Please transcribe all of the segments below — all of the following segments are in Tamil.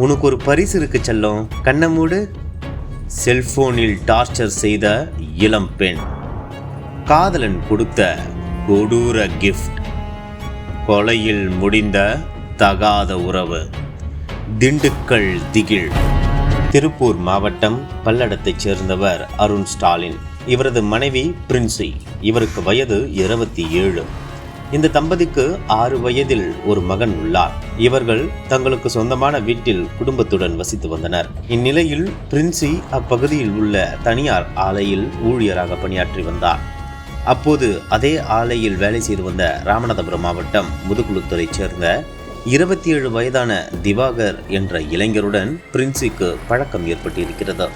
உனக்கு ஒரு பரிசு இருக்கு செல்லம். கண்ணை மூடு. செல்போனில் டார்ச்சர் செய்த இளம் பெண். காதலன் கொடுத்த கொடூர கிஃப்ட் கொலையில் முடிந்த தகாத உறவு. திண்டுக்கல் திகில். திருப்பூர் மாவட்டம் பல்லடத்தைச் சேர்ந்தவர் அருண் ஸ்டாலின். இவரது மனைவி பிரின்சி. இவருக்கு வயது இருபத்தி ஏழு. இந்த தம்பதிக்கு ஆறு வயதில் ஒரு மகன் உள்ளார். இவர்கள் தங்களுக்கு சொந்தமான வீட்டில் குடும்பத்துடன் வசித்து வந்தனர். இந்நிலையில் பிரின்சி அப்பகுதியில் உள்ள தனியார் ஆலையில் ஊழியராக பணியாற்றி வந்தார். அப்போது அதே ஆலையில் வேலை செய்து வந்த ராமநாதபுரம் மாவட்டம் முதுகுளுத்துறைச் சேர்ந்த இருபத்தி ஏழு வயதான திவாகர் என்ற இளைஞருடன் பிரின்சிக்கு பழக்கம் ஏற்பட்டிருக்கிறது.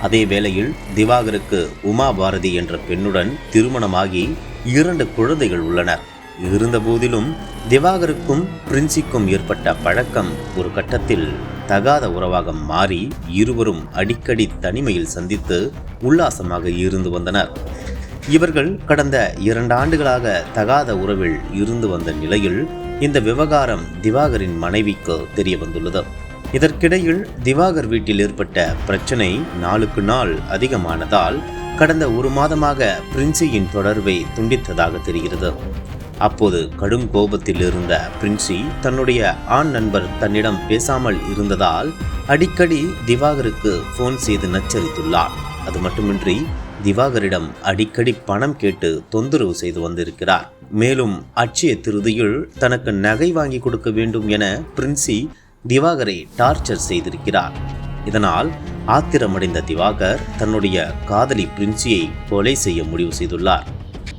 அதே வேளையில் திவாகருக்கு உமா பாரதி என்ற பெண்ணுடன் திருமணமாகி இரண்டு குழந்தைகள் உள்ளனர். இருந்தபோதிலும் திவாகருக்கும் பிரின்சிக்கும் ஏற்பட்ட பழக்கம் ஒரு கட்டத்தில் தகாத உறவாக மாறி இருவரும் அடிக்கடி தனிமையில் சந்தித்து உல்லாசமாக இருந்து வந்தனர். இவர்கள் கடந்த இரண்டு ஆண்டுகளாக தகாத உறவில் இருந்து வந்த நிலையில் இந்த விவகாரம் திவாகரின் மனைவிக்கு தெரிய வந்துள்ளது. இதற்கிடையில் திவாகர் வீட்டில் ஏற்பட்ட பிரச்சனை நாளுக்கு நாள் அதிகமானதால் கடந்த ஒரு மாதமாக பிரின்சியின் தொடர்பை துண்டித்ததாக தெரிகிறது. அப்போது கடும் கோபத்தில் இருந்த பிரின்சி தன்னுடைய ஆண் நண்பர் தன்னிடம் பேசாமல் இருந்ததால் அடிக்கடி திவாகருக்கு ஃபோன் செய்து நச்சரித்துள்ளார். அது மட்டுமின்றி திவாகரிடம் அடிக்கடி பணம் கேட்டு தொந்தரவு செய்து வந்திருக்கிறார். மேலும் அட்சய திருதியில் தனக்கு நகை வாங்கி கொடுக்க வேண்டும் என பிரின்சி திவாகரை டார்ச்சர் செய்திருக்கிறார். இதனால் ஆத்திரமடைந்த திவாகர் தன்னுடைய காதலி பிரின்சியை கொலை செய்ய முடிவு செய்துள்ளார்.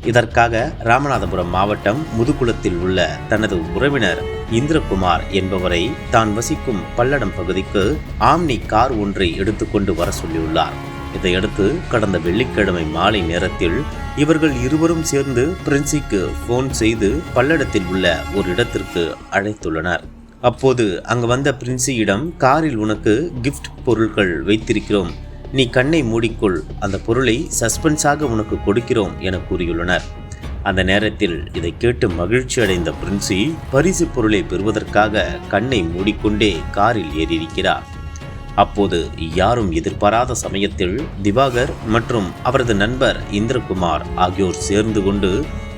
இதற்காக ராமநாதபுரம் மாவட்டம் முதுகுளத்தில் உள்ள தனது உறவினர் இந்திரகுமார் என்பவரை தான் வசிக்கும் பல்லடம் பகுதிக்கு ஆம்னி கார் ஒன்றை எடுத்துக்கொண்டு வர சொல்லியுள்ளார். இதையடுத்து கடந்த வெள்ளிக்கிழமை மாலை நேரத்தில் இவர்கள் இருவரும் சேர்ந்து பிரின்சிக்கு ஃபோன் செய்து பல்லடத்தில் உள்ள ஒரு இடத்திற்கு அழைத்துள்ளனர். அப்போது அங்கு வந்த பிரின்சியிடம் காரில் உனக்கு கிஃப்ட் பொருட்கள் வைத்திருக்கிறோம். நீ கண்ணை மூடிக்கொள் அந்த பொருளை சஸ்பென்ஸாக உனக்கு கொடுக்கிறோம் என கூறியுள்ளனர். அந்த நேரத்தில் இதை கேட்டு மகிழ்ச்சி அடைந்த பிரின்சி பரிசு பொருளை பெறுவதற்காக கண்ணை மூடிக்கொண்டே காரில் ஏறியிருக்கிறார். அப்போது யாரும் எதிர்பாராத சமயத்தில் திவாகர் மற்றும் அவரது நண்பர் இந்திரகுமார் ஆகியோர் சேர்ந்து கொண்டு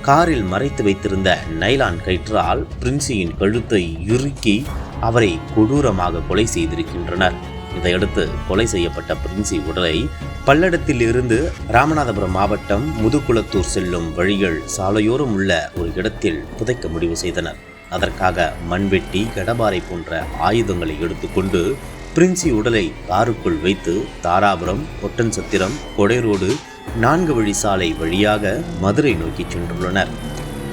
காரில் மறைத்து வைத்திருந்த நைலான் கயிற்றால் பிரின்சியின் கழுத்தை இறுக்கி அவரை கொடூரமாக கொலை செய்திருக்கின்றனர். இதையடுத்து கொலை செய்யப்பட்ட பிரின்சி உடலை பல்லடத்தில் இருந்து ராமநாதபுரம் மாவட்டம் முதுகுளத்தூர் செல்லும் வழிகள் சாலையோரம் உள்ள ஒரு இடத்தில் புதைக்க முடிவு செய்தனர். அதற்காக மண்வெட்டி கடபாரை போன்ற ஆயுதங்களை எடுத்துக்கொண்டு பிரின்சி உடலை காருக்குள் வைத்து தாராபுரம் ஒட்டன்சத்திரம் கொடைரோடு நான்கு வழி சாலை வழியாக மதுரை நோக்கி சென்றுள்ளனர்.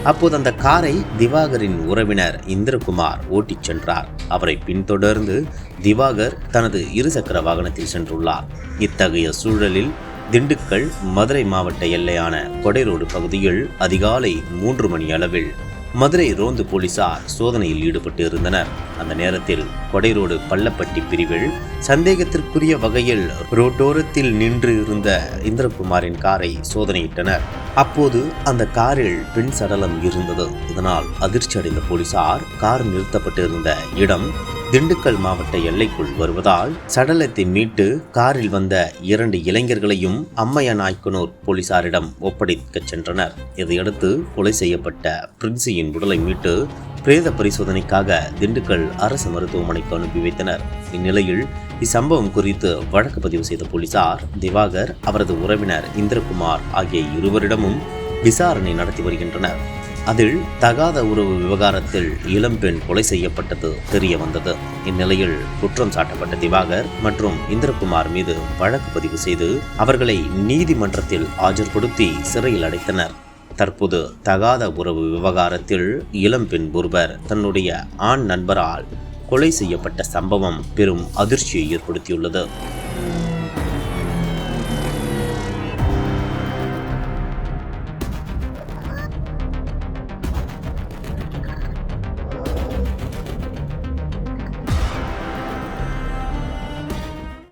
அப்போது அந்த காரை திவாகரின் உறவினர் இந்திரகுமார் ஓட்டிச் சென்றார். அவரை பின்தொடர்ந்து திவாகர் தனது இருசக்கர வாகனத்தில் சென்றுள்ளார். இத்தகைய சூழலில் திண்டுக்கல் மதுரை மாவட்ட எல்லையான கொடைரோடு பகுதியில் அதிகாலை மூன்று மணி அளவில் மதுரை ரோந்து போலீசார் சோதனையில் ஈடுபட்டு இருந்தனர் அந்த நேரத்தில் கொடைரோடு பள்ளப்பட்டி பிரிவில் சந்தேகத்திற்குரிய வகையில் ரோட்டோரத்தில் நின்று இருந்த இந்திரகுமாரின் காரை சோதனையிட்டனர். அப்போது அந்த காரில் பெண் சடலம் இருந்தது. இதனால் அதிர்ச்சி அடைந்த போலீசார் கார் நிறுத்தப்பட்டிருந்த இடம் திண்டுக்கல் மாவட்ட எல்லைக்குள் வருவதால் சடலத்தை மீட்டு காரில் வந்த இரண்டு இளைஞர்களையும் அம்மைய நாய்க்கனூர் போலீசாரிடம் ஒப்படைக்கச் சென்றனர். இதையடுத்து கொலை செய்யப்பட்ட பிரின்சியின் உடலை மீட்டு பிரேத பரிசோதனைக்காக திண்டுக்கல் அரசு மருத்துவமனைக்கு அனுப்பி வைத்தனர். இந்நிலையில் இச்சம்பவம் குறித்து வழக்கு பதிவு செய்த போலீசார் திவாகர் அவரது உறவினர் இந்திரகுமார் ஆகிய இருவரிடமும் விசாரணை நடத்தி வருகின்றனர். அதில் தகாத உறவு விவகாரத்தில் இளம்பெண் கொலை செய்யப்பட்டது தெரிய வந்தது. இந்நிலையில் குற்றம் சாட்டப்பட்ட திவாகர் மற்றும் இந்திரகுமார் மீது வழக்கு பதிவு செய்து அவர்களை நீதிமன்றத்தில் ஆஜர்படுத்தி சிறையில் அடைத்தனர். தற்போது தகாத உறவு விவகாரத்தில் இளம்பெண் ஒருவர் தன்னுடைய ஆண் நண்பரால் கொலை செய்யப்பட்ட சம்பவம் பெரும் அதிர்ச்சியை ஏற்படுத்தியுள்ளது.